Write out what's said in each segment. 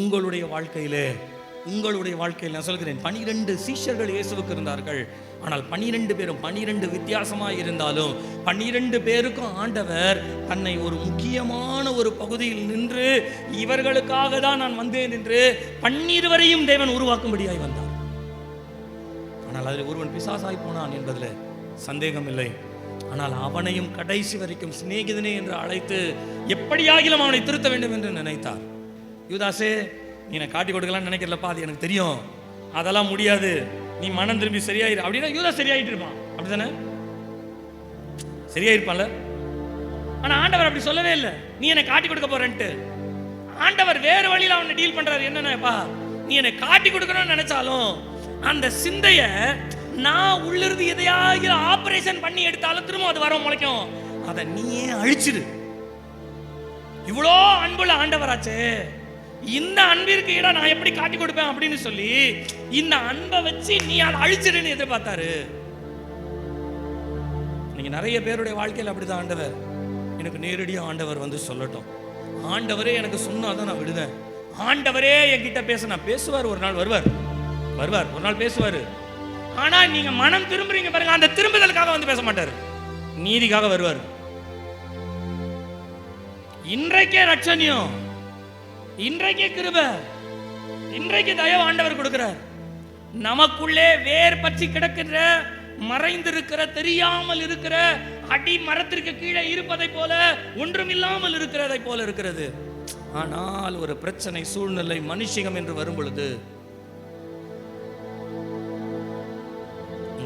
உங்களுடைய வாழ்க்கையிலே உங்களுடைய வாழ்க்கையில் நான் சொல்கிறேன் பனிரெண்டு சீஷர்கள் இயேசுவுக்கு இருந்தார்கள். ஆனால் பனிரெண்டு பேரும் பனிரெண்டு வித்தியாசமாக இருந்தாலும் பன்னிரெண்டு பேருக்கும் ஆண்டவர் தன்னை ஒரு முக்கியமான ஒரு பகுதியில் நின்று இவர்களுக்காக தான் நான் வந்தேன் என்று பன்னிருவரையும் தேவன் உருவாக்கும்படியாய் வந்தார். ஆனால் அதில் ஒருவன் பிசாசாய் போனான் என்பதில் சந்தேகம் இல்லை ஆனால் அவனையும் கடைசி வரைக்கும் சிநேகிதனே என்று அழைத்து எப்படியாகிலும் அவனை திருத்த வேண்டும் என்று நினைத்தார். யூதாசே நீ நான் காட்டி கொடுக்கலாம்னு நினைக்கிறலப்பா அது எனக்கு தெரியும். அதெல்லாம் முடியாது. நீ மனம் திரும்பி சரியாயிரு. அப்படின்னா யூதா சரியாயிட்டு இருப்பான். அப்படிதானே சரியாயிருப்பான்ல? ஆனா ஆண்டவர் அப்படி சொல்லவே இல்லை. நீ என்னை காட்டி கொடுக்க போறேன்ட்டு. ஆண்டவர் வேறு வழியில அவனை டீல் பண்றாரு. என்னன்னாப்பா? நீ என்னை காட்டி கொடுக்கணும்னு நினைச்சாலும் அந்த சிந்தைய நான் உள்ளிருந்து எதையாவது ஆபரேஷன் பண்ணி எடுத்தாலும் திரும்ப அது வர முளைக்கும். அதை நீயே அழிச்சிடு. இவ்வளோ அன்புள்ள ஆண்டவராச்சே. இந்த அன்பிற்கு இடம் நான் எப்படி காட்டி கொடுப்பேன் அப்படின்னு சொல்லி இந்த அன்பை வச்சு நீ அதை அழிச்சிடுன்னு எதிர்பார்த்தாரு. நீங்க நிறைய பேருடைய வாழ்க்கையில் அப்படிதான் ஆண்டவர். எனக்கு நேரடியாக ஆண்டவர் வந்து சொல்லட்டும். ஆண்டவரே எனக்கு சொன்னாதான் நான் விடுவேன். ஆண்டவரே என்கிட்ட பேச நான் பேசுவார் ஒரு நாள் வருவார். வருவார் ஒரு நாள் பேசுவார். ஆனா நீங்க மனம் திரும்புறீங்க பாருங்க அந்த திரும்புதலுக்காக வந்து பேச மாட்டார். நீதிக்காக வருவார். இன்றைக்கே ரட்சணியம். இன்றைக்கே கிருப. இன்றைக்கு தயவு ஆண்டவர் கொடுக்கிறார். நமக்குள்ளே வேர் பற்றி கிடக்கின்ற மறைந்திருக்கிற தெரியாமல் இருக்கிற அடி மரத்திற்கு கீழே இருப்பதை போல ஒன்றுமில்லாமல் இருக்கிறதை போல இருக்கிறது. ஆனால் ஒரு பிரச்சனை சூழ்நிலை மனுஷிகம் என்று வரும் பொழுது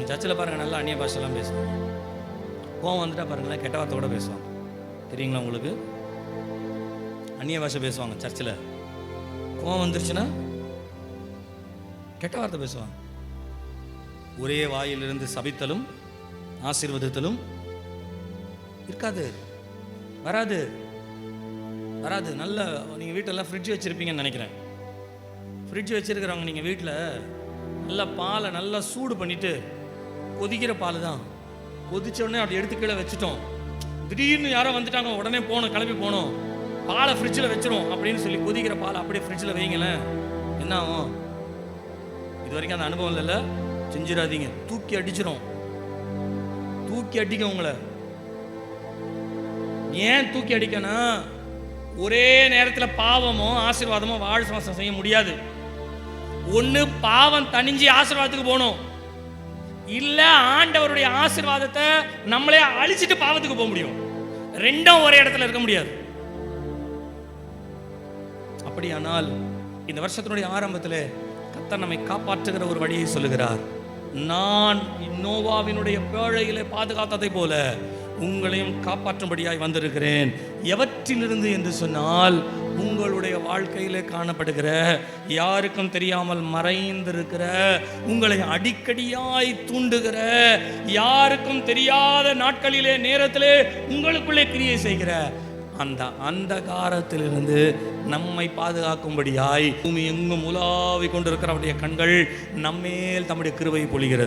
சர்ச்சில் பாருங்க நல்லா அந்நிய பாஷெல்லாம் பேசுவாங்க. கோவம் வந்துட்டா பாருங்களேன் கெட்ட வார்த்தை கூட பேசுவாங்க. தெரியுங்களா உங்களுக்கு? அந்நிய பாஷை பேசுவாங்க சர்ச்சில். கோவம் வந்துருச்சுன்னா கெட்ட வார்த்தை பேசுவாங்க. ஒரே வாயிலிருந்து சபித்தலும் ஆசீர்வதித்தலும் இருக்காது. வராது. வராது. நல்ல நீங்கள் வீட்டெல்லாம் ஃப்ரிட்ஜ் வச்சுருப்பீங்கன்னு நினைக்கிறேன். ஃப்ரிட்ஜ் வச்சுருக்கிறவங்க நீங்கள் வீட்டில் நல்லா பாலை நல்லா சூடு பண்ணிவிட்டு கொதிக்கிற பால் தான். கொதிச்ச உடனே அப்படி எடுத்து கீழே வச்சுட்டோம். திடீர்னு யாரோ வந்துட்டாங்க உடனே போகணும் கிளம்பி போகணும். பாலை ஃப்ரிட்ஜில் வச்சிரும் அப்படின்னு சொல்லி கொதிக்கிற பாலை அப்படியே ஃப்ரிட்ஜில் வைங்களேன். என்ன ஆகும் இது வரைக்கும் அந்த அனுபவம் இல்லைல்ல? செஞ்சிடாதீங்க. தூக்கி அடிச்சிரும். தூக்கி அடிக்க உங்களை. ஏன் தூக்கி அடிக்கணும்? ஒரே நேரத்தில் பாவமோ ஆசீர்வாதமோ வாழ் சுவாசம் செய்ய முடியாது. ஒன்று பாவம் தனிஞ்சு ஆசீர்வாதத்துக்கு போகணும். இல்லை ஆண்டவருடைய ஆசீர்வாதத்தை நம்மளே அழிச்சிட்டு பாவத்துக்கு போக முடியும். ரெண்டும் ஒரே இடத்துல இருக்க முடியாது. அப்படியானால் இந்த வருஷத்தினுடைய ஆரம்பத்தில் கத்தர் நம்மை காப்பாற்றுகிற ஒரு வழியை சொல்லுகிறார். நான் நோவாவினுடைய பேழையிலே பாதுகாத்ததை போல உங்களையும் காப்பாற்றும்படியாய் வந்திருக்கிறேன். எவற்றிலிருந்து என்று சொன்னால் உங்களுடைய வாழ்க்கையிலே காணப்படுகிற யாருக்கும் தெரியாமல் மறைந்திருக்கிற உங்களை அடிக்கடியாய் தூண்டுகிற யாருக்கும் தெரியாத நாட்களிலே நேரத்திலே உங்களுக்குள்ளே கிரியை செய்கிற அந்த அந்தகாரத்திலிருந்து நம்மை பாதுகாக்கும்படியாய் பூமி எங்கும் உலாவிக் கொண்டிருக்கிற அவருடைய கண்கள் நம்மேல் தம்முடைய கிருவை பொழிகிறது.